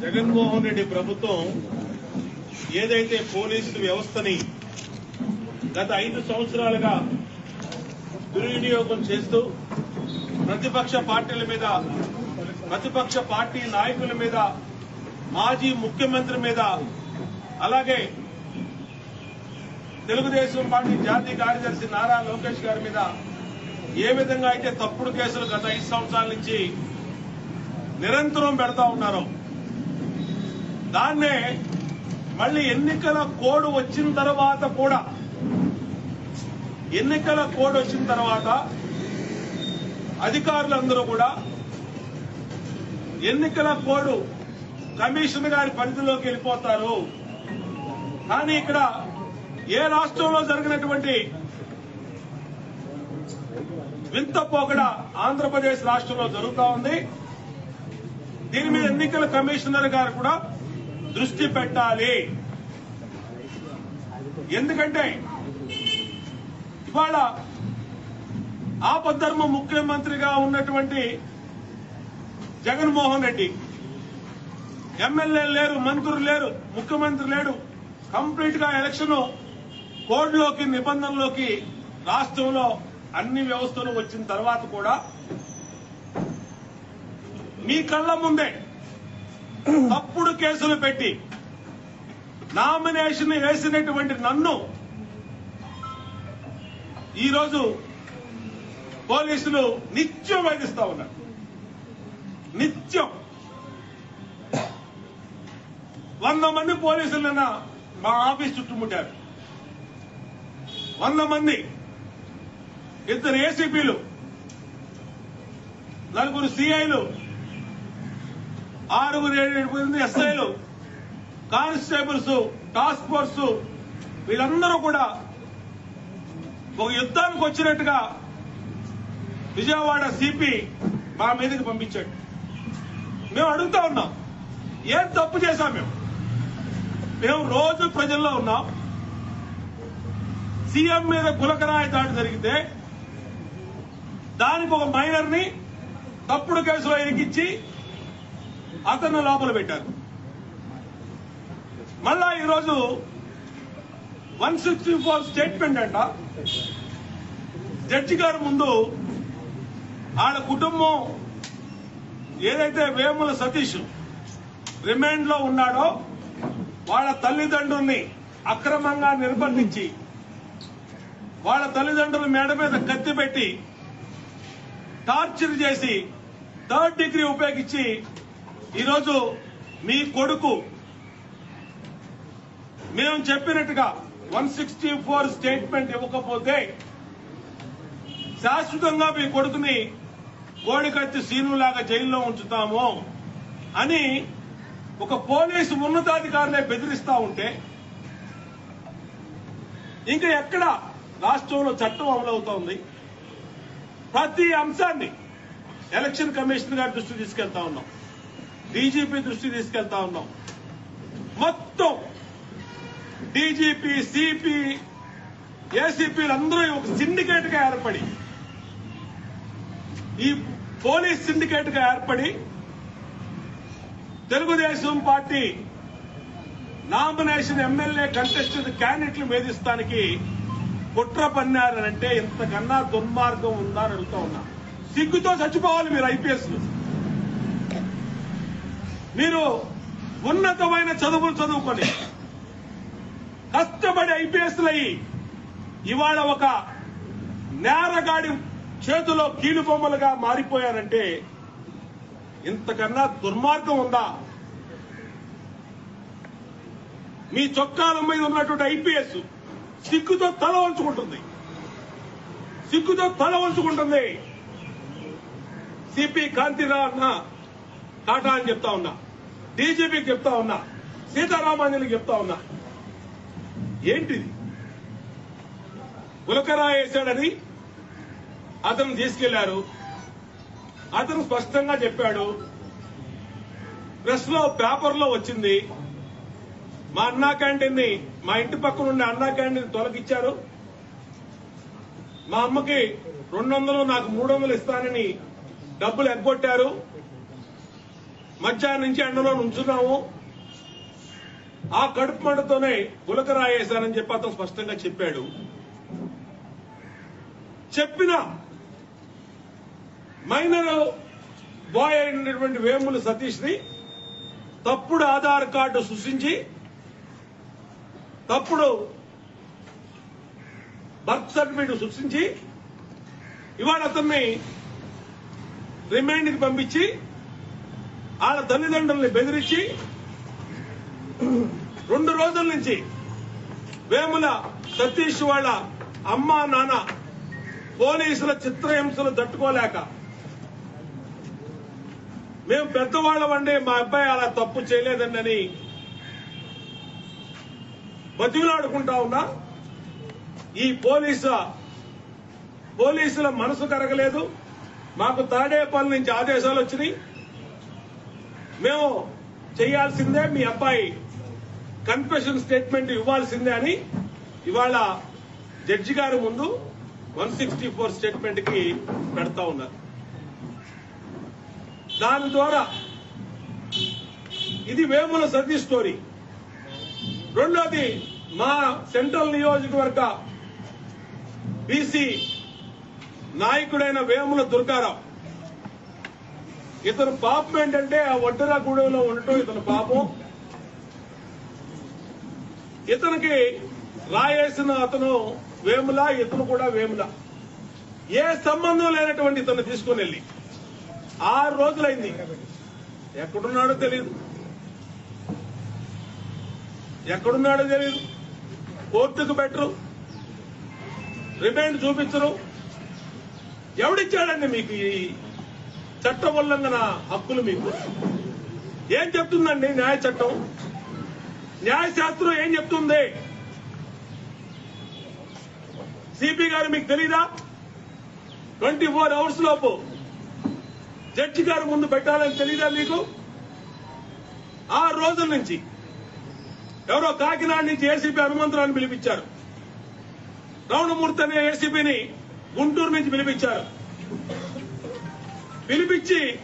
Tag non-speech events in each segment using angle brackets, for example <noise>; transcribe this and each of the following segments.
జగన్మోహన్ రెడ్డి ప్రభుత్వం ఏదైతే పోలీసు వ్యవస్థని గత ఐదు సంవత్సరాలుగా దుర్వినియోగం చేస్తూ ప్రతిపక్ష పార్టీల మీద ప్రతిపక్ష పార్టీ నాయకుల మీద మాజీ ముఖ్యమంత్రి మీద అలాగే తెలుగుదేశం పార్టీ జాతీయ కార్యదర్శి నారా లోకేష్ గారి మీద ఏ విధంగా అయితే తప్పుడు కేసులు గత ఐదు సంవత్సరాల నుంచి నిరంతరం పెడతా ఉన్నారు దాన్నే మళ్ళీ ఎన్నికల కోడ్ వచ్చిన తర్వాత కూడా ఎన్నికల కోడ్ వచ్చిన తర్వాత అధికారులందరూ కూడా ఎన్నికల కోడ్ కమిషన్ గారి పరిధిలోకి వెళ్ళిపోతారు. కానీ ఇక్కడ ఏ రాష్ట్రంలో జరిగినటువంటి వింత పోకడ ఆంధ్రప్రదేశ్ రాష్ట్రంలో జరుగుతా ఉంది. దీని మీద ఎన్నికల కమిషనర్ గారు కూడా దృష్టి పెట్టాలి. ఎందుకంటే ఇవాళ ఆపద్ధర్మ ముఖ్యమంత్రిగా ఉన్నటువంటి జగన్మోహన్ రెడ్డి ఎమ్మెల్యే లేరు మంత్రులు లేరు ముఖ్యమంత్రి లేడు. కంప్లీట్గా ఎలక్షన్ కోడ్లోకి నిబంధనలోకి రాష్ట్రంలో అన్ని వ్యవస్థలు వచ్చిన తర్వాత కూడా మీ కళ్ళ ముందే తప్పుడు కేసులు పెట్టి నామినేషన్ వేసినటువంటి నన్ను ఈరోజు పోలీసులు నిత్యం వేధిస్తా ఉన్నారు. నిత్యం. వంద మంది పోలీసులు నిన్న మా ఆఫీస్ చుట్టుముట్టారు. వంద మంది. ఇద్దరు ఏసీపీలు నలుగురు సిఐలు ఆరుగురు ఏడు మంది ఎస్ఐలు కానిస్టేబుల్స్ టాస్క్ ఫోర్స్ వీళ్ళందరూ కూడా ఒక యుద్ధానికి వచ్చినట్టుగా విజయవాడ సిపి మా మీదకి పంపించాడు. మేము అడుగుతా ఉన్నాం ఏం తప్పు చేశాం మేము? మేము రోజు ప్రజల్లో ఉన్నాం. సీఎం మీద గులకరాయి దాడి జరిగితే దానికి ఒక మైనర్ని తప్పుడు కేసులో ఇరికిచ్చి అతను లోపల పెట్టారు. మళ్ళా ఈరోజు వన్ సిక్స్టీ ఫోర్ స్టేట్మెంట్ అంట. జడ్జి గారి ముందు వాళ్ళ కుటుంబం ఏదైతే వేముల సతీష్ రిమాండ్లో ఉన్నాడో వాళ్ళ తల్లిదండ్రుల్ని అక్రమంగా నిర్బంధించి వాళ్ళ తల్లిదండ్రుల మేడ మీద కత్తి పెట్టి టార్చర్ చేసి థర్డ్ డిగ్రీ ఉపయోగించి ఈరోజు మీ కొడుకు మేము చెప్పినట్టుగా వన్ సిక్స్టీ ఫోర్ స్టేట్మెంట్ ఇవ్వకపోతే శాశ్వతంగా మీ కొడుకుని కోడికత్తి సీనులాగా జైల్లో ఉంచుతాము అని ఒక పోలీసు ఉన్నతాధికారులే బెదిరిస్తా ఉంటే ఇంకా ఎక్కడ రాష్ట్రంలో చట్టం అమలవుతోంది? ప్రతి అంశాన్ని ఎలక్షన్ కమిషన్ గారి దృష్టి తీసుకెళ్తా ఉన్నాం. డీజీపీ దృష్టి తీసుకెళ్తా ఉన్నాం. మొత్తం డీజీపీ సిపి ఏసీపీలు అందరూ ఒక సిండికేట్గా ఏర్పడి ఈ పోలీస్ సిండికేట్గా ఏర్పడి Telugu Desam party nomination MLA contested క్యాండిడేట్లు వేధిస్తానికి కుట్ర పన్నారనంటే ఇంతకన్నా దుర్మార్గం ఉందా అని అడుగుతా ఉన్నా. సిగ్గుతో చచ్చిపోవాలి మీరు ఐపీఎస్ మీరు ఉన్నతమైన చదువులు చదువుకొని కష్టపడి ఐపీఎస్ అయ్యి ఇవాళ ఒక నేరగాడి చేతిలో కీలుబొమ్మలుగా మారిపోయారంటే ఇంతకన్నా దుర్మార్గం ఉందా? మీ చొక్కాల మీద ఉన్నటువంటి ఐపీఎస్ సిగ్గుతో తల వంచుకుంటుంది. సిగ్గుతో తల వంచుకుంటుంది. సిపి కాంతిరావు అన్న కాటా అని చెప్తా ఉన్నా. డీజీపీకి చెప్తా ఉన్నా సీతారామాంజలికి చెప్తా ఉన్నా ఏంటిది? గులకరా వేశాడని అతను తీసుకెళ్ళారు. అతను స్పష్టంగా చెప్పాడు ప్రెస్లో పేపర్లో వచ్చింది మా అన్నా క్యాంటీన్ని మా ఇంటి పక్కన ఉండే అన్నా క్యాంటీన్ తొలగిచ్చారు. మా అమ్మకి రెండు వందలు నాకు మూడు వందలు ఇస్తానని డబ్బులు ఎగ్గొట్టారు. మధ్యాహ్నం నుంచి ఎండలో ఉంచున్నాము ఆ కడుపు మంటతోనే గులకరాయేశానని చెప్పి అతను స్పష్టంగా చెప్పాడు. చెప్పిన మైనర్ బాయ్ అయినటువంటి వేముల సతీష్ని తప్పుడు ఆధార్ కార్డు సృష్టించి తప్పుడు బర్త్ సర్టిఫికేట్ సృష్టించి ఇవాళ అతన్ని రిమైండ్కి పంపించి వాళ్ళ తల్లిదండ్రుల్ని బెదిరించి రెండు రోజుల నుంచి వేముల సతీష్ వాళ్ళ అమ్మ నాన్న పోలీసుల చిత్రహింసలు తట్టుకోలేక మేము పెద్దవాళ్ళమండి మా అబ్బాయి అలా తప్పు చేయలేదండి బతిలాడుకుంటా ఉన్నా. ఈ పోలీస పోలీసుల మనసు కరగలేదు. మాకు తాడేపల్లి నుంచి ఆదేశాలు వచ్చినాయి. మేము చేయాల్సిందే మీ అబ్బాయి కన్ఫెషన్ స్టేట్మెంట్ ఇవ్వాల్సిందే అని ఇవాళ జడ్జి గారి ముందు వన్ సిక్స్టీ ఫోర్ స్టేట్మెంట్కి పెడతా ఉన్నారు. దాని ద్వారా ఇది వేముల సతీ స్టోరీ రెండోది మా సెంట్రల్ నియోజకవర్గ బీసీ నాయకుడైన వేముల దుర్గారావు. ఇతను పాపం ఏంటంటే ఆ వడ్డరా గూడెంలో ఉండటం ఇతను పాపం. ఇతనికి రాయేసిన అతను వేముల ఇతను కూడా వేముల. ఏ సంబంధం లేనటువంటి ఇతను తీసుకుని వెళ్ళి. ఆరు రోజులైంది. ఎక్కడున్నాడో తెలియదు ఎక్కడున్నాడో తెలియదు కోర్టుకు పెట్టరు. రిమైండ్ చూపించరు. ఎవడిచ్చాడండి మీకు ఈ చట్ట ఉల్లంఘన హక్కులు మీకు. ఏం చెప్తుందండి న్యాయ చట్టం? న్యాయశాస్త్రం ఏం చెప్తుంది? సిపి గారు మీకు తెలీదా? ట్వంటీ ఫోర్ అవర్స్ లోపు జడ్జి గారు ముందు పెట్టాలని తెలీదా మీకు? ఆ రోజుల నుంచి ఎవరో కాకినాడ నుంచి ఏసీపీ హనుమంతరాన్ని పిలిపించారు. రౌణమూర్తి అనే ఏసీపీని గుంటూరు నుంచి పిలిపించారు. పిలిపించి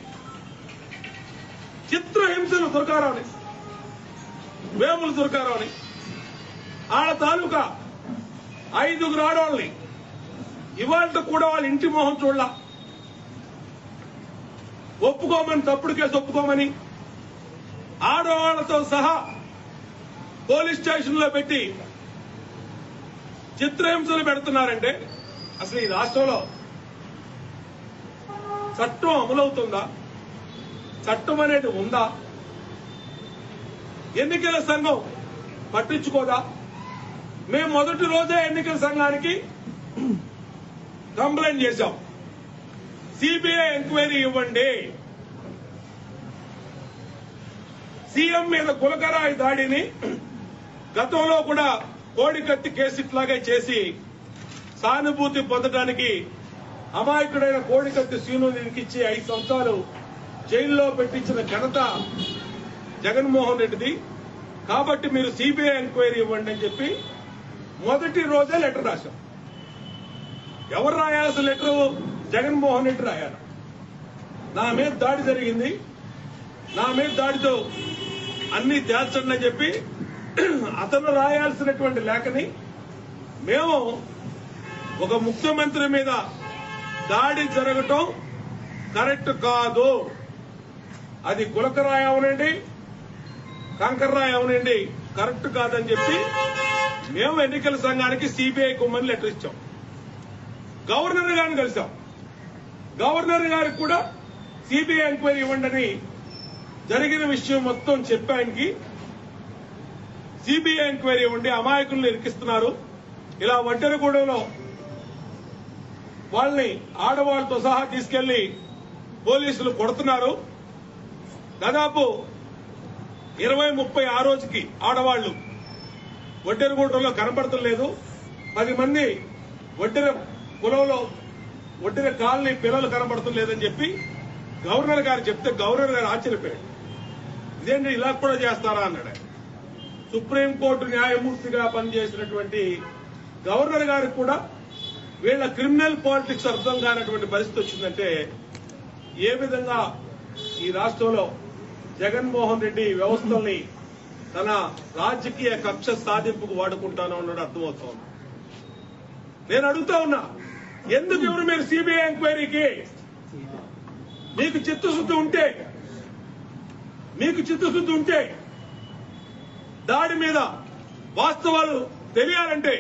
చిత్రహింసలు దుర్గారావుని వేములు దుర్గారావుని ఆడ తాలూకా ఐదుగురు ఆడవాళ్ళని ఇవాళ కూడా వాళ్ళ ఇంటి మొహం చూడాల. ఒప్పుకోమని తప్పుడు కేసు ఒప్పుకోమని ఆడవాళ్ళతో సహా పోలీస్ స్టేషన్లో పెట్టి చిత్రహింసలు పెడుతున్నారంటే అసలు ఈ రాష్ట్రంలో చట్టం అమలవుతుందా? చట్టం అనేది ఉందా? ఎన్నికల సంఘం పట్టించుకోదా? మేము మొదటి రోజే ఎన్నికల సంఘానికి కంప్లైంట్ చేశాం. సిబిఐ ఎంక్వైరీ ఇవ్వండి. సీఎం మీద గులకరాయి దాడిని గతంలో కూడా కోడికత్తి కేసు ఇట్లాగే చేసి సానుభూతి పొందడానికి అమాయకుడైన కోడికత్తి సీను ఇచ్చి ఐదు సంవత్సరాలు జైల్లో పెట్టించిన ఘనత జగన్మోహన్ రెడ్డిది. కాబట్టి మీరు సిబిఐ ఎంక్వైరీ ఇవ్వండి అని చెప్పి మొదటి రోజే లెటర్ రాశాం. ఎవరు రాయాల్సిన లెటర్? జగన్మోహన్ రెడ్డి రాయాలి. నా మీద దాడి జరిగింది. నా మీద దాడితో అన్ని తేల్చండి అని చెప్పి అతను రాయాల్సినటువంటి లేఖని మేము ఒక ముఖ్యమంత్రి మీద దాడి జరగటం కరెక్ట్ కాదు. అది గులకరాయి అవనండి కంకర్రాయి అవనండి కరెక్ట్ కాదని చెప్పి మేము ఎన్నికల సంఘానికి సిబిఐ కుమ్మని లెటర్ ఇచ్చాం. గవర్నర్ గారిని కలిసాం. గవర్నర్ గారికి కూడా సిబిఐ ఎంక్వైరీ ఇవ్వండి జరిగిన విషయం మొత్తం చెప్పానికి సిబిఐ ఎంక్వైరీ ఇవ్వండి అమాయకులను ఇరికిస్తున్నారు ఇలా ఒంటరిగూడెంలో వాళ్ళని ఆడవాళ్ళతో సహా తీసుకెళ్ళి పోలీసులు కొడుతున్నారు. దాదాపు ఇరవై ముప్పై ఆ రోజుకి ఆడవాళ్ళు ఒడ్డెరగూడెంలో కనపడతలేదు పది మంది ఒడ్డెర కులంలో ఒడ్డెర కాలనీ పిల్లలు కనపడతలేదని చెప్పి గవర్నర్ గారు చెప్తే గవర్నర్ గారు ఆశ్చర్యపోయాడు ఇదేంటి ఇలా కూడా చేస్తారా అన్నాడు. సుప్రీంకోర్టు న్యాయమూర్తిగా పనిచేసినటువంటి గవర్నర్ గారికి కూడా వీళ్ళ క్రిమినల్ పాలిటిక్స్ అర్థం కానటువంటి పరిస్థితి వచ్చిందంటే ఏ విధంగా ఈ రాష్ట్రంలో జగన్మోహన్ రెడ్డి వ్యవస్థల్ని తన రాజకీయ కక్ష సాధింపుకు వాడుకుంటాను అన్నది అర్థమవుతోంది. నేను అడుగుతా ఉన్నా ఎందుకు ఎవరు మీరు సిబిఐ ఎంక్వైరీకి? మీకు చిత్తశుద్ధి ఉంటే మీకు చిత్తశుద్ధి ఉంటే దాడి మీద వాస్తవాలు తెలియాలంటే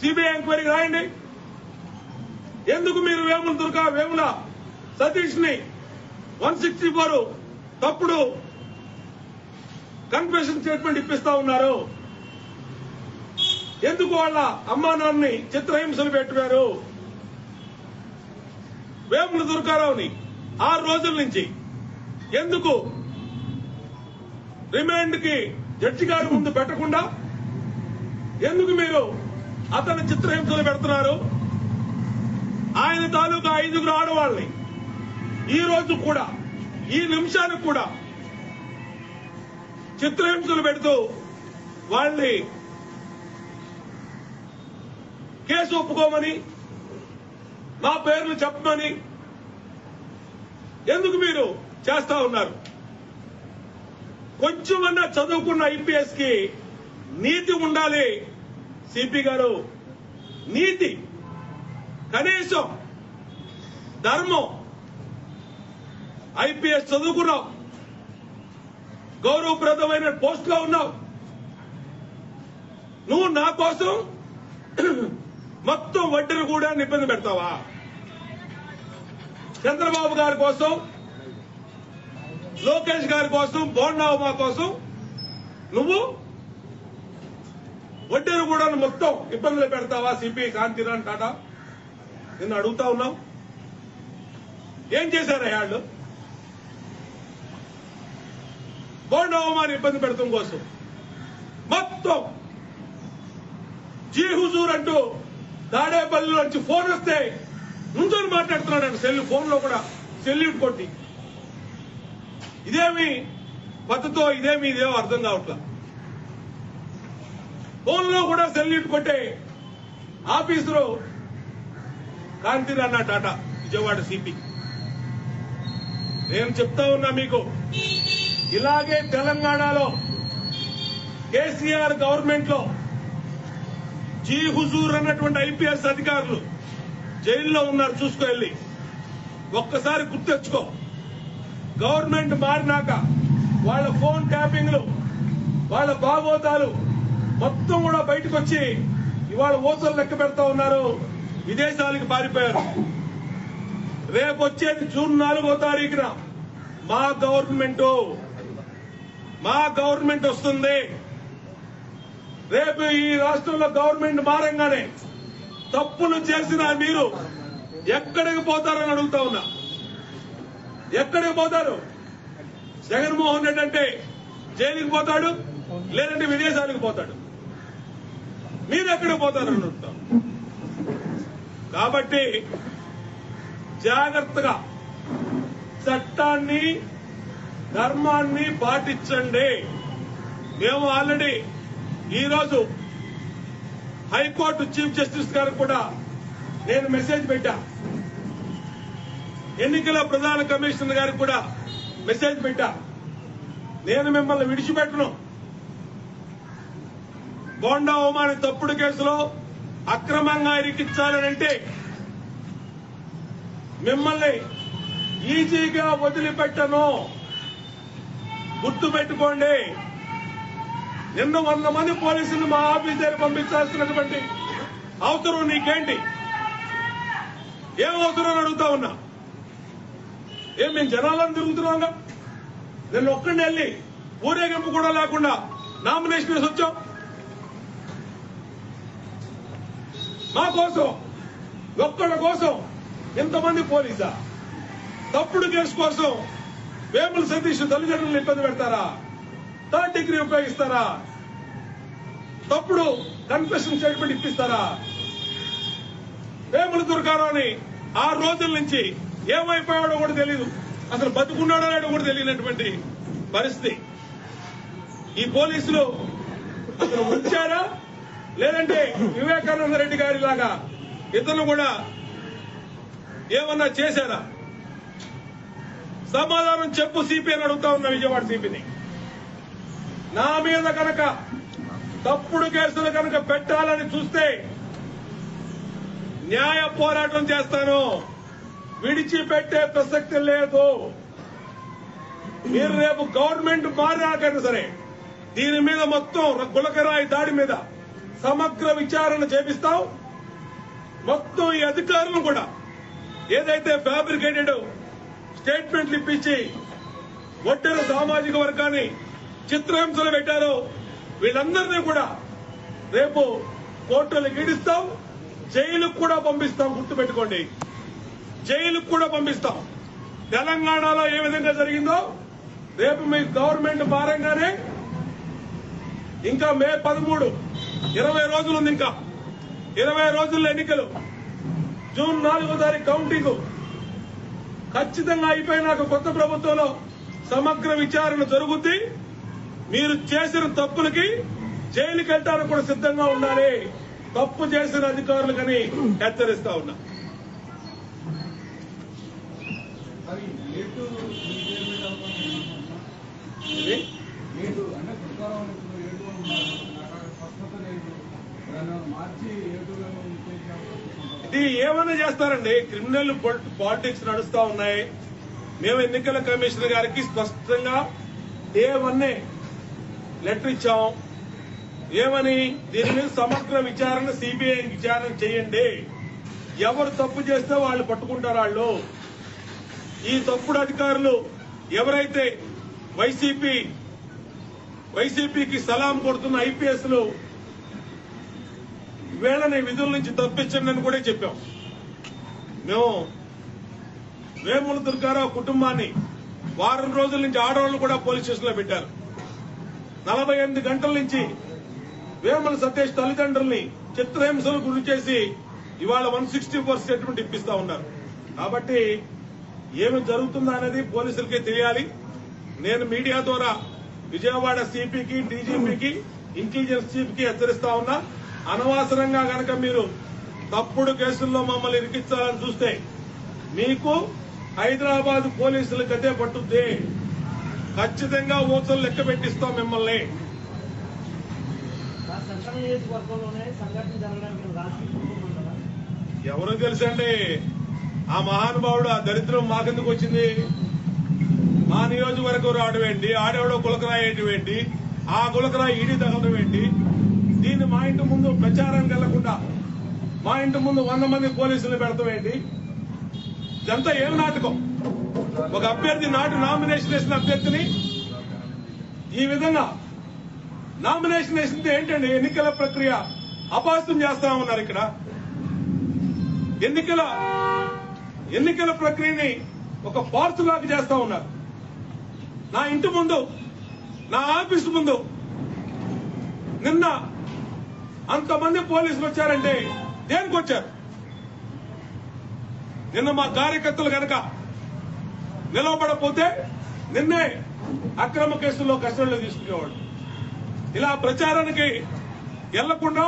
సిబిఐ ఎంక్వైరీకి రాయండి. ఎందుకు మీరు వేముల దుర్గా వేముల సతీష్ని వన్ సిక్స్టీ ఫోర్ తప్పుడు కన్ఫెషన్ స్టేట్మెంట్ ఇప్పిస్తా ఉన్నారు. ఎందుకు వాళ్ళ అమ్మా నాన్నని చిత్రహింసలు పెట్టారు వేముల దుర్గారావుని ఆరు రోజుల నుంచి ఎందుకు రిమాండ్కి జడ్జి గారి ముందు పెట్టకుండా? ఎందుకు మీరు అతను చిత్రహింసలు పెడుతున్నారు. ఆయన తాలూకా ఐదుగురు ఆడవాళ్ళని. ఈ రోజు కూడా ఈ నిమిషానికి కూడా చిత్రహింసలు పెడుతూ వాళ్ళని కేసు ఒప్పుకోమని మా పేర్లు చెప్పమని ఎందుకు మీరు చేస్తా ఉన్నారు? కొంచెమన్నా చదువుకున్న ఐపీఎస్కి నీతి ఉండాలి. సిపి గారు నీతి కనీసం ధర్మం ఐపీఎస్ చదువుకున్నావు గౌరవప్రదమైన పోస్ట్లో ఉన్నావు. నువ్వు నా కోసం <clears throat> మొత్తం వడ్డీని కూడా నిబంధన పెడతావా? చంద్రబాబు గారి కోసం లోకేష్ గారి కోసం బోండాబా కోసం నువ్వు వడ్డీలు కూడా మొత్తం ఇబ్బందులు పెడతావా సిపి కాంతిరాన్ టాటా? నిన్ను అడుగుతా ఉన్నావు. ఏం చేశారు వాళ్ళు బోండాబమాని ఇబ్బంది పెడతాం కోసం. మొత్తం జీ హుజూర్ అంటూ దాడేపల్లి నుంచి ఫోన్ వస్తే ముందుని మాట్లాడుతున్నాడు సెల్ ఫోన్లో కూడా సెల్యూట్ కొట్టి ఇదేమి పద్ధతో ఇదేమి ఇదేమో అర్థం కావట్లా. ఫోన్లో కూడా సెల్యూట్ కొట్టే ఆఫీసులో కాంతిరాన్న టాటా విజయవాడ సిపి నేను చెప్తా ఉన్నా మీకు ఇలాగే తెలంగాణలో కేసీఆర్ గవర్నమెంట్లో జీ హుజూర్ అన్నటువంటి ఐపీఎస్ అధికారులు జైల్లో ఉన్నారు చూసుకో వెళ్ళి. ఒక్కసారి గుర్తెచ్చుకో గవర్నమెంట్ మారినాక వాళ్ళ ఫోన్ ట్యాపింగ్లు వాళ్ళ భాగోతాలు మొత్తం కూడా బయటకు వచ్చి ఇవాళ ఓసలు లెక్క పెడతా ఉన్నారు. విదేశాలకు పారిపోయారు. రేపు వచ్చేది జూన్ నాలుగో తారీఖున. మా గవర్నమెంట్ మా గవర్నమెంట్ వస్తుంది. రేపు ఈ రాష్ట్రంలో గవర్నమెంట్ మారంగానే తప్పులు చేసిన మీరు ఎక్కడికి పోతారని అడుగుతా ఉన్నా. ఎక్కడికి పోతారు? జగన్మోహన్ రెడ్డి అంటే జైలుకి పోతాడు లేదంటే విదేశాలకు పోతాడు. మీరు ఎక్కడ పోతారని అడుగుతాం కాబట్టి జాగ్రత్తగా చట్టాన్ని ధర్మాన్ని పాటించండి. మేము ఆల్రెడీ ఈరోజు హైకోర్టు చీఫ్ జస్టిస్ గారికి కూడా నేను మెసేజ్ పెట్టా. ఎన్నికల ప్రధాన కమిషనర్ గారికి కూడా మెసేజ్ పెట్టా. నేను మిమ్మల్ని విడిచిపెట్టను. బోండా ఉమాని తప్పుడు కేసులో అక్రమంగా ఇరికించాలనంటే మిమ్మల్ని ఈజీగా వదిలిపెట్టను. గుర్తు పెట్టుకోండి నిన్న వంద మంది పోలీసులు మా ఆఫీస్ దగ్గర పంపించాల్సినటువంటి అవసరం నీకేంటి? ఏం అవసరం అని అడుగుతా ఉన్నా? ఏం మేము జనాలను తిరుగుతున్నాం నిన్న ఒక్కడిని వెళ్ళి ఊరేగింపు కూడా లేకుండా నామినేషన్ వేసి వచ్చాం. మా కోసం ఒక్కడి కోసం ఇంతమంది పోలీసా? తప్పుడు కేసు కోసం వేముల సతీష్ తల్లిదండ్రులను ఇబ్బంది పెడతారా? థర్డ్ డిగ్రీ ఉపయోగిస్తారా? తప్పుడు కన్ఫెషన్ స్టేట్మెంట్ ఇప్పిస్తారా? వేముల దుర్గారావుని ఆరు రోజుల నుంచి ఏమైపోయాడో కూడా తెలియదు అసలు బతుకున్నాడో లేడో కూడా తెలియనటువంటి పరిస్థితి. ఈ పోలీసులు అసలు ఉంచారా లేదంటే వివేకానంద రెడ్డి గారి లాగా ఇతను కూడా ఏమన్నా చేశారా? సమాధానం చెప్పు సిపి అని అడుగుతా ఉన్న విజయవాడ సిపిని. నా మీద కనుక తప్పుడు కేసులు కనుక పెట్టాలని చూస్తే న్యాయ పోరాటం చేస్తాను. విడిచిపెట్టే ప్రసక్తి లేదు. మీరు రేపు గవర్నమెంట్ మారినాకైనా సరే దీని మీద మొత్తం గులకరాయి దాడి మీద సమగ్ర విచారణ చేపిస్తాం. మొత్తం ఈ అధికారులను కూడా ఏదైతే ఫ్యాబ్రికేటెడ్ స్టేట్మెంట్లు ఇప్పించి ఒడ్డెర సామాజిక వర్గాన్ని చిత్రహింసలు పెట్టారో వీళ్ళందరినీ కూడా రేపు కోర్టులకు ఈడిస్తాం. జైలుకు కూడా పంపిస్తాం గుర్తుపెట్టుకోండి జైలుకు కూడా పంపిస్తాం. తెలంగాణలో ఏ విధంగా జరిగిందో రేపు మీ గవర్నమెంట్ భారంగానే ఇంకా మే పదమూడు ఇరవై రోజులు ఉంది ఇంకా. ఇరవై రోజుల్లో ఎన్నికలు. జూన్ నాలుగో తారీఖు కౌంటింగ్. ఖచ్చితంగా అయిపోయినాక కొత్త ప్రభుత్వంలో సమగ్ర విచారణ జరుగుద్ది. మీరు చేసిన తప్పులకి జైలుకి వెళ్ళడానికి కూడా సిద్ధంగా ఉండాలి. తప్పు చేసిన అధికారులకని హెచ్చరిస్తా ఉన్నా అవి ఏటు రిపేర్మెంట్ అవ్వకుండా ఇది ఏటు అంటే ప్రకారం ఇప్పుడు ఏటు అన్నారు స్పష్టత లేదు దాన్ని మార్చి ఏటులను చేసే అవకాశం ఉంటుందా? ఇది ఏమైనా చేస్తారండి? క్రిమినల్ పాలిటిక్స్ నడుస్తా ఉన్నాయి. మేము ఎన్నికల కమిషనర్ గారికి స్పష్టంగా ఏమన్నే లెటర్ ఇచ్చాం. ఏమని? దీని మీద సమగ్ర విచారణ సిబిఐ విచారణ చేయండి. ఎవరు తప్పు చేస్తే వాళ్ళు పట్టుకుంటారు వాళ్ళు. ఈ తప్పుడు అధికారులు ఎవరైతే వైసీపీ వైసీపీకి సలాం కొడుతున్న ఐపీఎస్లు వీళ్ళని విధుల నుంచి తప్పించండి అని కూడా చెప్పాం. మేము వేముల దుర్గారావు కుటుంబాన్ని వారం రోజుల నుంచి ఆడవాళ్ళు కూడా పోలీస్ స్టేషన్లో పెట్టారు. నలభై ఎనిమిది గంటల నుంచి వేముల సతీష్ తల్లిదండ్రుల్ని చిత్రహింసలు గురి చేసి ఇవాళ వన్ సిక్స్టీ ఫోర్ స్టేట్మెంట్ ఇప్పిస్తా ఉన్నారు. కాబట్టి ఏమి జరుగుతుందా అనేది పోలీసులకే తెలియాలి. నేను మీడియా ద్వారా విజయవాడ సిపికి డీజీపీకి ఇంటెలిజెన్స్ చీఫ్కి హెచ్చరిస్తా ఉన్నా. అనవసరంగా గనక మీరు తప్పుడు కేసుల్లో మమ్మల్ని ఇరికించాలని చూస్తే మీకు హైదరాబాద్ పోలీసులకు అదే పట్టుద్ది. ఖచ్చితంగా ఊచలు లెక్క పెట్టిస్తాం మిమ్మల్ని. ఎవరు తెలుసండి ఆ మహానుభావుడు ఆ దరిద్రం మాకెందుకు వచ్చింది? మా నియోజకవర్గం రావడం ఏంటి? ఆడేవాడో గులకరాయటం ఏంటి? ఆ గులకరాయి ఈడి తగలడం ఏంటి? మా ఇంటి ముందు ప్రచారానికి వెళ్ళకుండా మా ఇంటి ముందు వంద మంది పోలీసులు పెడతామేంటి ఇదంతా ఏం నాటకం? ఒక అభ్యర్థి నాటు నామినేషన్ వేసిన అభ్యర్థిని ఈ విధంగా నామినేషన్ వేసింది ఏంటండి? ఎన్నికల ప్రక్రియ అపాస్తం చేస్తా ఉన్నారు ఇక్కడ. ఎన్నికల ఎన్నికల ప్రక్రియని ఒక ఫార్స్ లాగా చేస్తా ఉన్నారు. నా ఇంటి ముందు నా ఆఫీస్ ముందు నిన్న అంతమంది పోలీసులు వచ్చారంటే దేనికి వచ్చారు? నిన్న మా కార్యకర్తలు కనుక నిలవబడపోతే నిన్నే అక్రమ కేసుల్లో కస్టడీలో తీసుకునేవాడు ఇలా ప్రచారానికి వెళ్ళకుండా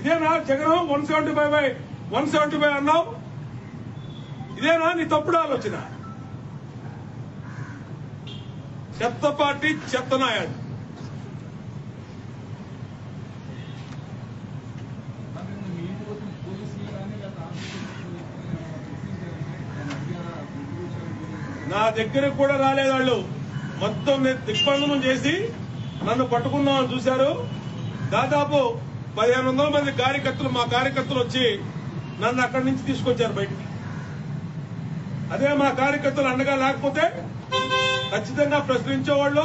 ఇదేనా Jagan? One seventy five by one seventy five అన్నావు? ఇదేనా నీ తప్పుడు ఆలోచన? చెత్త పార్టీ చెత్త నాయాడు అంటే మీ ఇంటికి వచ్చిన పోలీసులు కానీ లేదా ఆఫీసులు నా దగ్గరకు కూడా రాలేదు వాళ్ళు మొత్తం దిగ్బంధనం చేసి నన్ను పట్టుకున్నామని చూశారు. దాదాపు పదిహేను వందల మంది కార్యకర్తలు మా కార్యకర్తలు వచ్చి నన్ను అక్కడి నుంచి తీసుకొచ్చారు బయటికి. అదే మా కార్యకర్తలు అండగా లేకపోతే ఖచ్చితంగా ప్రశ్నించేవాళ్ళు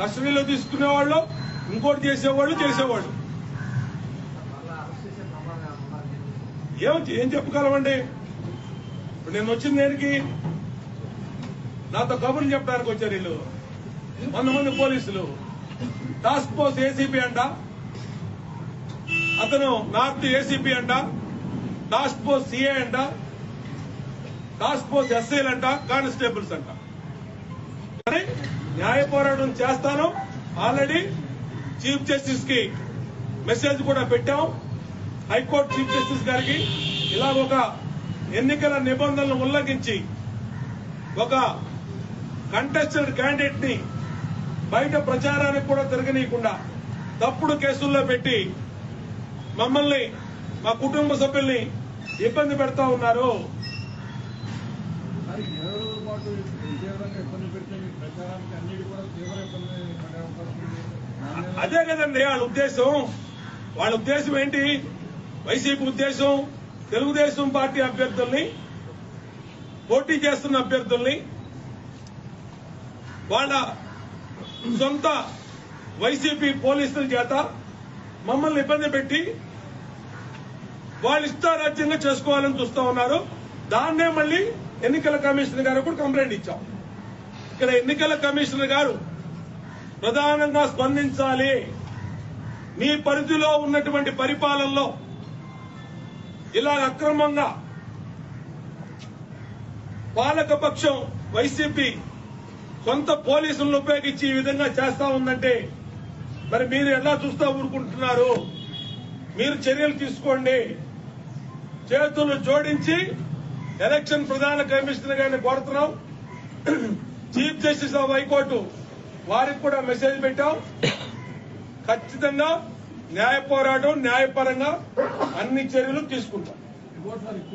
కస్టడీలో తీసుకునేవాళ్ళు ఇంకోటి చేసేవాళ్ళు చేసేవాళ్ళు. ఏం ఏం చెప్పగలమండి? ఇప్పుడు నేను వచ్చిన దేనికి? నాతో కబుర్లు చెప్పడానికి వచ్చారు వీళ్ళు. వంద మంది పోలీసులు. టాస్క్ ఫోర్స్ ఏసీపీ అంట. అతను నార్త్ ఏసీపీ అంట. టాస్క్ ఫోర్స్ సిఏ అంట. టాస్క్ ఫోర్స్ ఎస్ఐలు అంట. కానిస్టేబుల్స్ అంట. కానీ న్యాయ పోరాటం చేస్తాను. ఆల్రెడీ చీఫ్ జస్టిస్కి మెసేజ్ కూడా పెట్టాం. హైకోర్టు చీఫ్ జస్టిస్ గారికి ఇలా ఒక ఎన్నికల నిబంధనలు ఉల్లంఘించి ఒక కంటెస్టెడ్ క్యాండిడేట్ని బయట ప్రచారానికి కూడా తిరగనీయకుండా తప్పుడు కేసుల్లో పెట్టి మమ్మల్ని మా కుటుంబ సభ్యుల్ని ఇబ్బంది పెడతా ఉన్నారు. అదే కదండి వాళ్ళ ఉద్దేశం. వాళ్ళ ఉద్దేశం ఏంటి? వైసీపీ ఉద్దేశం తెలుగుదేశం పార్టీ అభ్యర్థుల్ని పోటీ చేస్తున్న అభ్యర్థుల్ని వాళ్ళ సొంత వైసీపీ పోలీసుల చేత మమ్మల్ని ఇబ్బంది పెట్టి వాళ్ళు ఇష్టారాజ్యంగా చేసుకోవాలని చూస్తా ఉన్నారు. దాన్నే మళ్ళీ ఎన్నికల కమిషనర్ గారు కూడా కంప్లైంట్ ఇచ్చాం ఇక్కడ ఎన్నికల కమిషనర్ గారు ప్రధానంగా స్పందించాలి. మీ పరిధిలో ఉన్నటువంటి పరిపాలనలో ఇలా అక్రమంగా పాలకపక్షం వైసీపీ సొంత పోలీసులను ఉపయోగించి ఈ విధంగా చేస్తా ఉందంటే మరి మీరు ఎలా చూస్తా ఊరుకుంటున్నారు? మీరు చర్యలు తీసుకోండి. చేతులు జోడించి ఎలక్షన్ ప్రధాన కమిషనర్ గారిని కోరుతున్నాం. చీఫ్ జస్టిస్ ఆఫ్ హైకోర్టు వారికి కూడా మెసేజ్ పెట్టాం. ఖచ్చితంగా న్యాయ పోరాటం న్యాయపరంగా అన్ని చర్యలు తీసుకుంటాం.